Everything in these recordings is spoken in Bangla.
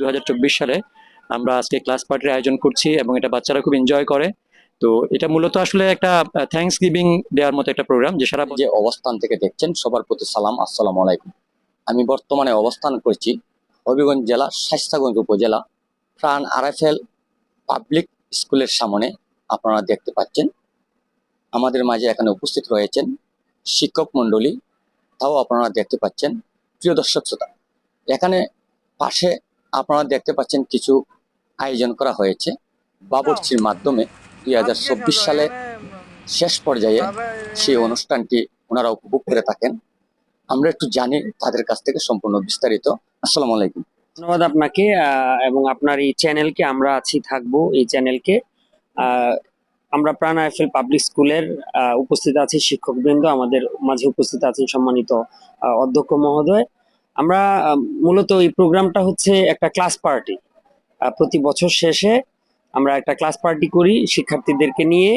দু হাজার চব্বিশ সালে আমরা আজকে ক্লাস পার্টির আয়োজন করছি এবং এটা বাচ্চারা খুব এনজয় করে। তো এটা মূলত আসলে একটা থ্যাঙ্কস গিভিং দেওয়ার মতো একটা প্রোগ্রাম যে সারা যে অবস্থান থেকে দেখছেন, সবার প্রতি সালাম, আসসালাম আলাইকুম। আমি বর্তমানে অবস্থান করছি হবিগঞ্জ জেলা শাস্তাগঞ্জ উপজেলা, প্রাণ আরএফএল পাবলিক স্কুলের সামনে। আপনারা দেখতে পাচ্ছেন, আমাদের মাঝে এখানে উপস্থিত রয়েছেন শিক্ষক মণ্ডলী। তাও আপনারা দেখতে পাচ্ছেন, প্রিয় দর্শক শ্রোতা, এখানে পাশে আপনারা দেখতে পাচ্ছেন কিছু আয়োজন করা হয়েছে বাবরচির মাধ্যমে দুই হাজার চব্বিশ সালে শেষ পর্যায়ে সেই অনুষ্ঠানটি ওনারা উপভোগ করে থাকেন। আমরা একটু জানি তাদের কাছ থেকে সম্পূর্ণ বিস্তারিত। আসসালামু আলাইকুম। ধন্যবাদ আপনাকে আহ, এবং আপনার এই চ্যানেলকে আমরা আছি থাকব এই চ্যানেলকে। আহ, আমরা প্রাণ আইফেল পাবলিক স্কুলের আহ, উপস্থিত আছি শিক্ষকবৃন্দ আমাদের মাঝে উপস্থিত আছেন সম্মানিত আহ, অধ্যক্ষ মহোদয়। আমরা মূলত এই প্রোগ্রামটা হচ্ছে একটা ক্লাস পার্টি। প্রতি বছর শেষে আমরা একটা ক্লাস পার্টি করি শিক্ষার্থীদেরকে নিয়ে,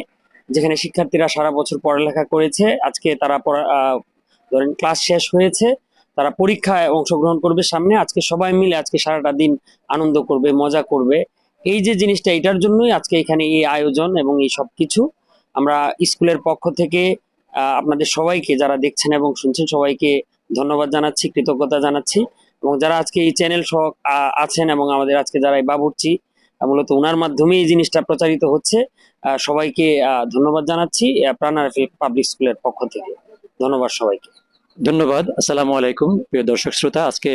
যেখানে শিক্ষার্থীরা সারা বছর পড়ালেখা করেছে। আজকে তারা ধরেন ক্লাস শেষ হয়েছে, তারা পরীক্ষায় অংশগ্রহণ করবে সামনে। আজকে সবাই মিলে আজকে সারাটা দিন আনন্দ করবে, মজা করবে। এই যে জিনিসটা এটার জন্যই আজকে এখানে এই আয়োজন এবং এই সব কিছু। আমরা স্কুলের পক্ষ থেকে আপনাদের সবাইকে, যারা দেখছেন এবং শুনছেন, সবাইকে ধন্যবাদ জানাচ্ছি কৃতজ্ঞতা জানাচ্ছি। এবং যারা আজকে এই চ্যানেল সহ আছেন এবং আমাদের আজকে যারা এই বাবুর্চি মূলত ওনার মাধ্যমে এই জিনিসটা প্রচারিত হচ্ছে সবাইকে ধন্যবাদ জানাচ্ছি আহ, প্রাণ আরফিল পাবলিক স্কুলের পক্ষ থেকে। ধন্যবাদ সবাইকে। ধন্যবাদ আসসালামু আলাইকুম প্রিয় দর্শক শ্রোতা। আজকে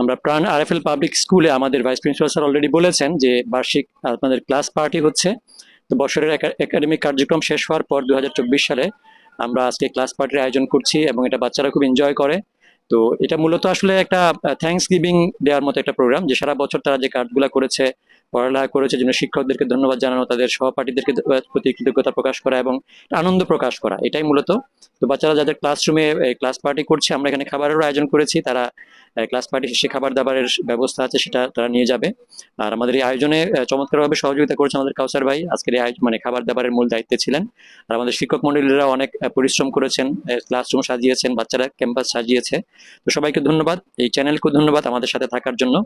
আমরা প্রাণ আরএফএল পাবলিক স্কুলে আমাদের ভাইস প্রিন্সিপাল স্যার অলরেডি বলেছেন যে বার্ষিক আপনাদের ক্লাস পার্টি হচ্ছে। তো বছরের একাডেমিক কার্যক্রম শেষ হওয়ার পর দু হাজার চব্বিশ সালে আমরা আজকে ক্লাস পার্টির আয়োজন করছি এবং এটা বাচ্চারা খুব এনজয় করে। তো এটা মূলত আসলে একটা থ্যাংকস গিভিং দেওয়ার মতো একটা প্রোগ্রাম যে সারা বছর তারা যে কাজগুলো করেছে পড়ালেখা করেছে জন্য শিক্ষকদেরকে ধন্যবাদ জানানো, তাদের সহপাঠীদেরকে প্রতি কৃতজ্ঞতা প্রকাশ করা এবং আনন্দ প্রকাশ করা, এটাই মূলত। তো বাচ্চারা যাদের ক্লাসরুমে ক্লাস পার্টি করছে, আমরা এখানে খাবারেরও আয়োজন করেছি, তারা ক্লাস পার্টি শেষে খাবার দাবারের ব্যবস্থা আছে, সেটা তারা নিয়ে যাবে। আর আমাদের এই আয়োজনে চমৎকারভাবে সহযোগিতা করেছে আমাদের কাউসার ভাই, আজকের এই মানে খাবার দাবারের মূল দায়িত্বে ছিলেন। আর আমাদের শিক্ষক মন্ডলীরা অনেক পরিশ্রম করেছেন ক্লাসরুম সাজিয়েছেন, বাচ্চারা ক্যাম্পাস সাজিয়েছে। তো সবাইকে ধন্যবাদ, এই চ্যানেলকেও ধন্যবাদ আমাদের সাথে থাকার জন্য।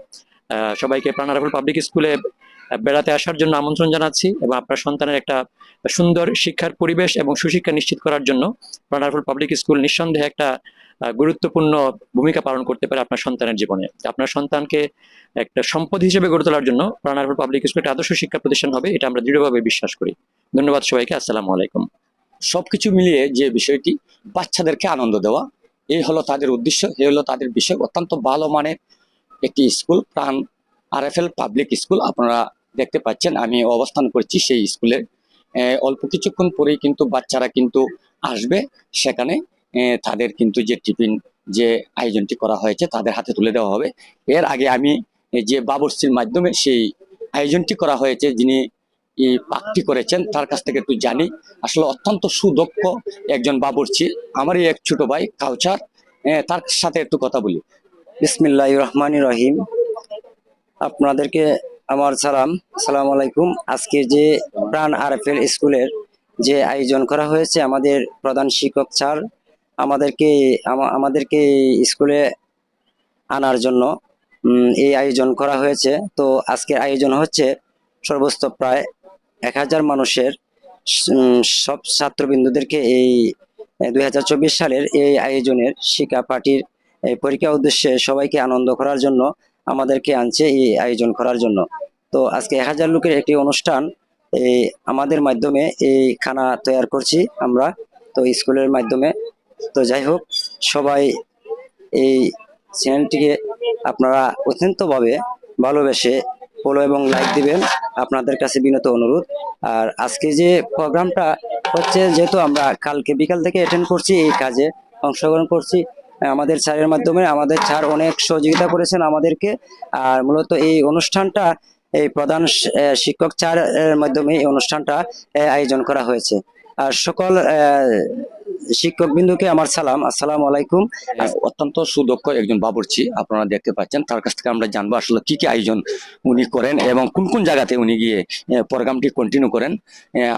সবাইকে প্রাণারাফুল পাবলিক স্কুলে বেড়াতে আসার জন্য আমন্ত্রণ জানাচ্ছি এবং আপনার সন্তানের একটা সুন্দর শিক্ষার পরিবেশ এবং সুশিক্ষা নিশ্চিত করার জন্য প্রাণারফুল পাবলিক স্কুল নিঃসন্দেহে একটা গুরুত্বপূর্ণ ভূমিকা পালন করতে পারে আপনার সন্তানের জীবনে। আপনার সন্তানকে একটা সম্পদ হিসেবে গড়ে তোলার জন্য প্রাণারফুল পাবলিক স্কুল একটা আদর্শ শিক্ষা প্রতিষ্ঠান হবে, এটা আমরা দৃঢ়ভাবে বিশ্বাস করি। ধন্যবাদ সবাইকে, আসসালামু আলাইকুম। সবকিছু মিলিয়ে যে বিষয়টি, বাচ্চাদেরকে আনন্দ দেওয়া, এই হলো তাদের উদ্দেশ্য, এই হলো তাদের বিষয়। অত্যন্ত ভালো মানের একটি স্কুল প্রাণ আরএফএল পাবলিক স্কুল আপনারা দেখতে পাচ্ছেন আমি অবস্থান করছি সেই স্কুলে। আহ, অল্প কিছুক্ষণ পরেই কিন্তু বাচ্চারা কিন্তু আসবে সেখানে তাদের কিন্তু যে টিফিন যে আয়োজনটি করা হয়েছে তাদের হাতে তুলে দেওয়া হবে। এর আগে আমি যে বাবরচির মাধ্যমে সেই আয়োজনটি করা হয়েছে যিনি পাকটি করেছেন তার কাছ থেকে একটু জানি। আসলে অত্যন্ত সুদক্ষ একজন বাবরচি আমারই এক ছোট ভাই কাউচার তার সাথে একটু কথা বলি। বিসমিল্লাহ রহমান রহিম। আপনাদেরকে আমার সালাম সালাম আলাইকুম। আজকে যে প্রাণ আরএফএল স্কুলের যে আয়োজন করা হয়েছে, আমাদের প্রধান শিক্ষক স্যার আমাদেরকে আমাদেরকে স্কুলে আনার জন্য এই আয়োজন করা হয়েছে। তো আজকের আয়োজন হচ্ছে সর্বোচ্চ প্রায় এক হাজার মানুষের সব ছাত্রবিন্দুদেরকে এই দুই হাজার চব্বিশ সালের এই আয়োজনের শিক্ষা পার্টির এই পরীক্ষা উদ্দেশ্যে সবাইকে আনন্দ করার জন্য, আমাদেরকে আনছে এই আয়োজন করার জন্য। তো আজকে এক হাজার লোকের একটি অনুষ্ঠান, এই আমাদের মাধ্যমে এই খানা তৈরি করছি আমরা, তো স্কুলের মাধ্যমে। তো যাই হোক, সবাই এই চ্যানেলটিকে আপনারা অত্যন্তভাবে ভালোবেসে ফলো এবং লাইক দিবেন। আপনাদের কাছে বিনত অনুরোধ। আর আজকে যে প্রোগ্রামটা হচ্ছে, যেহেতু আমরা কালকে বিকাল থেকে অ্যাটেন্ড করছি, এই কাজে অংশগ্রহণ করছি আমাদের স্যারের মাধ্যমে আমাদের স্যার অনেক সহযোগিতা করেছেন আমাদেরকে। আর মূলত এই অনুষ্ঠানটা, এই প্রধান শিক্ষক স্যার মাধ্যমে এই অনুষ্ঠানটা আয়োজন করা হয়েছে। আর সকল শিক্ষক বিন্দুকে আমার সালাম। আসসালাম আলাইকুম। অত্যন্ত সুদক্ষ একজন বাবরচি, আপনারা দেখতে পাচ্ছেন। তার কাছ থেকে আমরা জানব আসলে কি কি আয়োজন উনি করেন এবং কোন কোন জায়গাতে উনি গিয়ে প্রোগ্রামটি কন্টিনিউ করেন।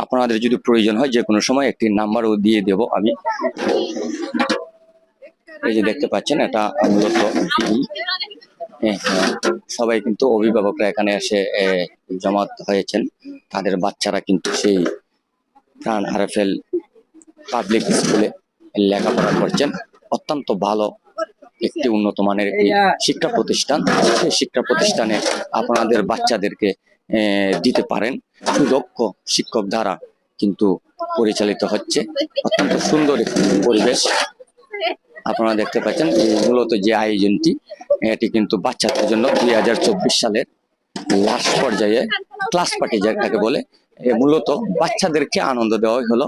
আপনাদের যদি প্রয়োজন হয় যে কোনো সময় একটি নাম্বারও দিয়ে দেব আমি। এই যে দেখতে পাচ্ছেন এটা মূলত টিভি হ্যাঁ, হ্যাঁ, সবাই কিন্তু অভিভাবকরা এখানে এসে জমাত হয়েছেন। তাদের বাচ্চারা কিন্তু সেই প্রাণ আরএফএল পাবলিক স্কুলে লেখাপড়া করছেন। অত্যন্ত ভালো একটি উন্নত মানের একটি শিক্ষা প্রতিষ্ঠান। সেই শিক্ষা প্রতিষ্ঠানে আপনাদের বাচ্চাদেরকে দিতে পারেন। সুদক্ষ শিক্ষক দ্বারা কিন্তু পরিচালিত হচ্ছে। অত্যন্ত সুন্দর একটি পরিবেশ। আপনারা দেখতে পাচ্ছেন মূলত যে আয়োজনটি, এটি কিন্তু বাচ্চাদের জন্য দুই হাজার চব্বিশ সালের লাস্ট পর্যায়ে ক্লাস পার্টি যাকে বলে মূলত বাচ্চাদেরকে আনন্দ দেওয়াই হলো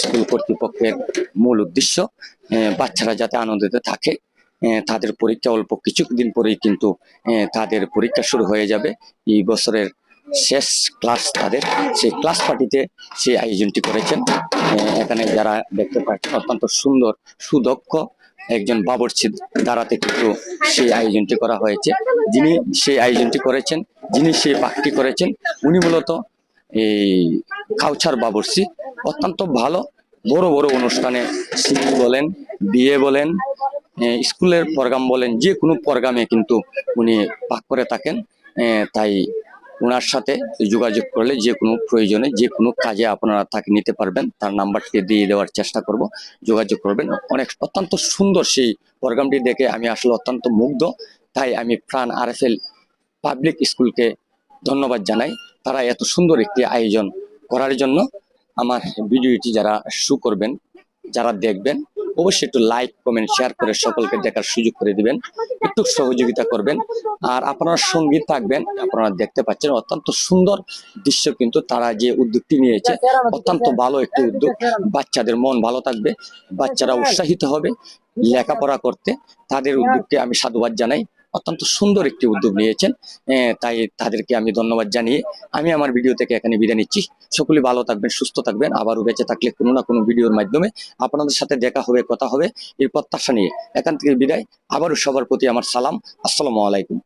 স্কুল কর্তৃপক্ষের মূল উদ্দেশ্য বাচ্চারা যাতে আনন্দিত থাকে তাদের পরীক্ষা অল্প কিছুদিন পরেই কিন্তু তাদের পরীক্ষা শুরু হয়ে যাবে। এই বছরের শেষ ক্লাস তাদের। সেই ক্লাস পার্টিতে সেই আয়োজনটি করেছেন। এখানে যারা দেখতে পাচ্ছেন, অত্যন্ত সুন্দর, সুদক্ষ একজন বাবরচি দ্বারাতে কিন্তু সেই আয়োজনটি করা হয়েছে। যিনি সেই আয়োজনটি করেছেন, যিনি সেই পাকটি করেছেন, উনি মূলত এই কাউচার বাবরসি অত্যন্ত ভালো, বড় বড় অনুষ্ঠানে সিটি বলেন, বিয়ে বলেন স্কুলের প্রোগ্রাম বলেন, যে কোনো প্রোগ্রামে কিন্তু উনি পাক করে থাকেন। তাই ওনার সাথে যোগাযোগ করলে যে কোনো প্রয়োজনে, যে কোনো কাজে আপনারা তাকে নিতে পারবেন। তার নাম্বারটি দিয়ে দেওয়ার চেষ্টা করব। যোগাযোগ করবেন। অনেক অত্যন্ত সুন্দর সেই প্রোগ্রামটি দেখে আমি আসলে অত্যন্ত মুগ্ধ। তাই আমি প্রাণ আরএফএল পাবলিক স্কুলকে ধন্যবাদ জানাই। তারা এত সুন্দর একটি আয়োজন করার জন্য। আমার ভিডিওটি যারা শু করবেন, যারা দেখবেন অবশ্যই একটু লাইক কমেন্ট শেয়ার করে সকলকে দেখার সুযোগ করে দিবেন। একটু সহযোগিতা করবেন। আর আপনারা সঙ্গী থাকবেন, আপনারা দেখতে পাচ্ছেন অত্যন্ত সুন্দর দৃশ্য কিন্তু তারা যে উদ্যোগটি নিয়েছে। অত্যন্ত ভালো একটি উদ্যোগ। বাচ্চাদের মন ভালো থাকবে, বাচ্চারা উৎসাহিত হবে লেখাপড়া করতে। তাদের উদ্যোগকে আমি সাধুবাদ জানাই। অত্যন্ত সুন্দর একটি উদ্যোগ নিয়েছেন। তাই তাদেরকে আমি ধন্যবাদ জানিয়ে আমি আমার ভিডিও থেকে এখানে বিদায় নিচ্ছি। সকলে ভালো থাকবেন, সুস্থ থাকবেন। আবারও বেঁচে থাকলে কোনো না কোনো ভিডিওর মাধ্যমে আপনাদের সাথে দেখা হবে, কথা হবে। এর প্রত্যাশা নিয়ে এখান থেকে বিদায়। আবারও সবার প্রতি আমার সালাম। আসসালামু আলাইকুম।